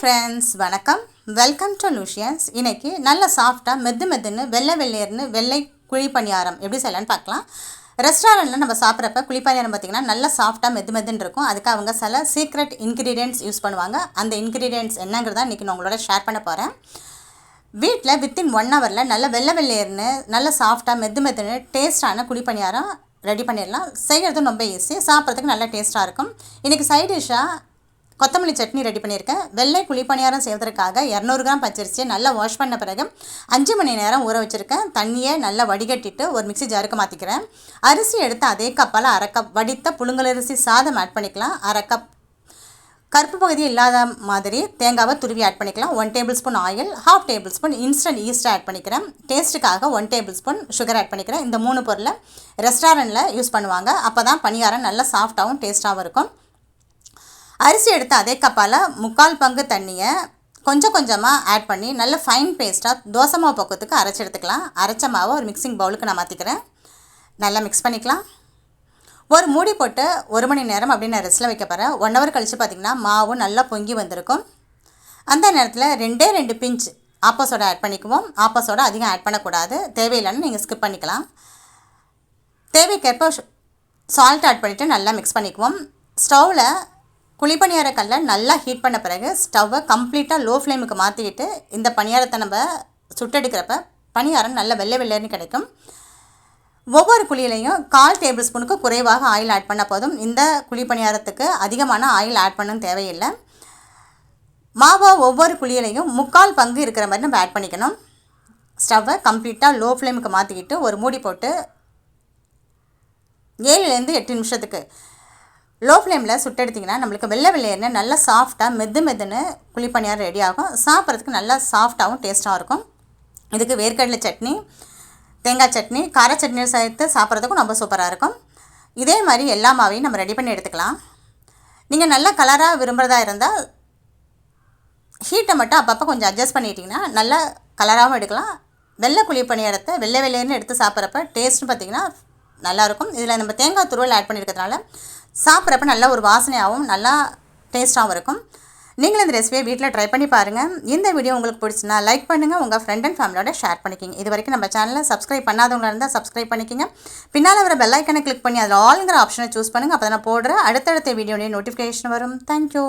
Friends வணக்கம். Welcome to லூஷியன்ஸ் இன்றைக்கி நல்ல சாஃப்டாக மெது மெதுன்னு வெள்ளை வெள்ளையர்னு வெள்ளை குழி பணியாரம் எப்படி செய்யலான்னு பார்க்கலாம். ரெஸ்டாரண்ட்டில் நம்ம சாப்பிட்றப்ப குழி பணியாரம் பார்த்திங்கன்னா நல்லா சாஃப்டாக மெது மெதுன்னு இருக்கும். அதுக்கு அவங்க சில சீக்ரெட் இன்க்ரீடியன்ட்ஸ் யூஸ் பண்ணுவாங்க. அந்த இன்க்ரீடியன்ட்ஸ் என்னங்கிறத இன்றைக்கி நான் உங்களோட ஷேர் பண்ண போகிறேன் வீட்டில் வித்தின் ஒன் ஹவரில் நல்ல வெள்ளை வெள்ளையர்னு நல்ல சாஃப்டாக மெது மெதுன்னு டேஸ்டான குழி பணியாரம் ரெடி பண்ணிடலாம். செய்கிறதும் ரொம்ப ஈஸி சாப்பிட்றதுக்கு நல்லா டேஸ்ட்டாக இருக்கும். இன்றைக்கி சைட் டிஷ்ஷாக கொத்தமல்லி சட்னி ரெடி பண்ணியிருக்கேன். வெள்ளை குழிப்பணியாரம் செய்வதற்காக இரநூறு கிராம் பச்சரிசியை நல்லா வாஷ் பண்ண பிறகு அஞ்சு மணி நேரம் ஊற வச்சுருக்கேன். தண்ணியை நல்லா வடிகட்டிட்டு ஒரு மிக்சி ஜாருக்கு மாற்றிக்கிறேன் அரிசி எடுத்து அதே கப்பால் அரை கப் வடித்த புழுங்கலரிசி சாதம் ஆட் பண்ணிக்கலாம். அரை கப் கருப்பு பகுதி இல்லாத மாதிரி தேங்காவை துருவி ஆட் பண்ணிக்கலாம். One tablespoon oil half tablespoon instant yeast add பண்ணிக்கிறேன். டேஸ்ட்டுக்காக one tablespoon sugar add பண்ணிக்கிறேன். இந்த மூணு பொருளை ரெஸ்டாரண்ட்டில் யூஸ் பண்ணுவாங்க. அப்போ தான் பணியாரம் நல்லா சாஃப்டாகவும் டேஸ்ட்டாகவும் இருக்கும். அரிசி எடுத்த அதே கப்பால் முக்கால் பங்கு தண்ணியை கொஞ்சம் கொஞ்சமாக ஆட் பண்ணி நல்ல ஃபைன் பேஸ்ட்டாக தோசை மாவு பக்கத்துக்கு அரைச்சி எடுத்துக்கலாம். அரைச்ச மாவை ஒரு மிக்சிங் பவுலுக்கு நான் மாற்றிக்கிறேன் நல்லா மிக்ஸ் பண்ணிக்கலாம். ஒரு மூடி போட்டு ஒரு மணி நேரம் அப்படின்னு நான் ரெஸ்ட்டில் வைக்க போகிறேன் ஒன் ஹவர் கழித்து பார்த்திங்கன்னா மாவு நல்லா பொங்கி வந்திருக்கும். அந்த நேரத்தில் ரெண்டே ரெண்டு பிஞ்ச் ஆப்போசோடா ஆட் பண்ணிக்குவோம். ஆப்போசோடா அதிகம் ஆட் பண்ணக்கூடாது. தேவையில்லைன்னு நீங்கள் ஸ்கிப் பண்ணிக்கலாம். தேவைக்கேற்ப சால்ட் ஆட் பண்ணிவிட்டு நல்லா மிக்ஸ் பண்ணிக்குவோம். ஸ்டவ்வில் குழிப்பணியார கல்லை நல்லா ஹீட் பண்ண பிறகு ஸ்டவ்வை கம்ப்ளீட்டாக லோ ஃப்ளேமுக்கு மாற்றிக்கிட்டு இந்த பணியாரத்தை நம்ம சுட்டெடுக்கிறப்ப பணியாரம் நல்ல வெள்ளை வெள்ளைன்னு கிடைக்கும். ஒவ்வொரு குழியிலையும் கால் டேபிள் ஸ்பூனுக்கு குறைவாக ஆயில் ஆட் பண்ண போதும். இந்த குழி பணியாரத்துக்கு அதிகமான ஆயில் ஆட் பண்ணணும் தேவையில்லை. மாவை ஒவ்வொரு குழியிலையும் முக்கால் பங்கு இருக்கிற மாதிரி நம்ம ஆட் பண்ணிக்கணும். ஸ்டவ்வை கம்ப்ளீட்டாக லோ ஃப்ளேமுக்கு மாற்றிக்கிட்டு ஒரு மூடி போட்டு ஏழுலேருந்து எட்டு நிமிஷத்துக்கு லோ ஃப்ளேமில் சுட்டெடுத்திங்கன்னா நம்மளுக்கு வெள்ளை வெள்ளையர்னு நல்லா சாஃப்டாக மெது மெதுன்னு குழிப்பணியாரம் ரெடி ஆகும். சாப்பிட்றதுக்கு நல்லா சாஃப்டாகவும் டேஸ்ட்டாகவும் இருக்கும். இதுக்கு வேர்க்கடலை சட்னி தேங்காய் சட்னி கார சட்னி சேர்த்து சாப்பிட்றதுக்கும் ரொம்ப சூப்பராக இருக்கும். இதே மாதிரி எல்லா மாவையும் நம்ம ரெடி பண்ணி எடுத்துக்கலாம். நீங்கள் நல்லா கலராக விரும்புகிறதா இருந்தால் ஹீட்டை மட்டும் அப்பப்போ கொஞ்சம் அட்ஜஸ்ட் பண்ணிட்டிங்கன்னா நல்லா கலராகவும் எடுக்கலாம். வெள்ளை குழி பணியாரத்தை வெள்ளை வெள்ளையர்னு எடுத்து சாப்பிட்றப்ப டேஸ்ட்னு பார்த்திங்கன்னா நல்லாயிருக்கும் இதில் நம்ம தேங்காய் துருவல் ஆட் பண்ணியிருக்கிறதுனால சாப்பிட்றப்ப நல்ல ஒரு வாசனையாகவும் நல்லா டேஸ்ட்டாகவும் இருக்கும். நீங்களும் இந்த ரெசிபியை வீட்டில் ட்ரை பண்ணி பாருங்கள் இந்த வீடியோ உங்களுக்கு பிடிச்சினா லைக் பண்ணுங்கள் உங்கள் ஃப்ரெண்ட் அண்ட் ஃபேமிலியோட ஷேர் பண்ணிக்கிங்க. இது வரைக்கும் நம்ம சேனலில் சப்ஸ்கிரைப் பண்ணாதவங்களா இருந்தால் சப்ஸ்கிரைப் பண்ணிக்கிங்க. பின்னால் வர பெல் ஐக்கனை கிளிக் பண்ணி அதில் ஆளுங்கிற ஆப்ஷனை சூஸ் பண்ணுங்கள் அப்போ நான் போடுற அடுத்தடுத்த வீடியோடைய நோட்டிஃபிகேஷன் வரும். தேங்க்யூ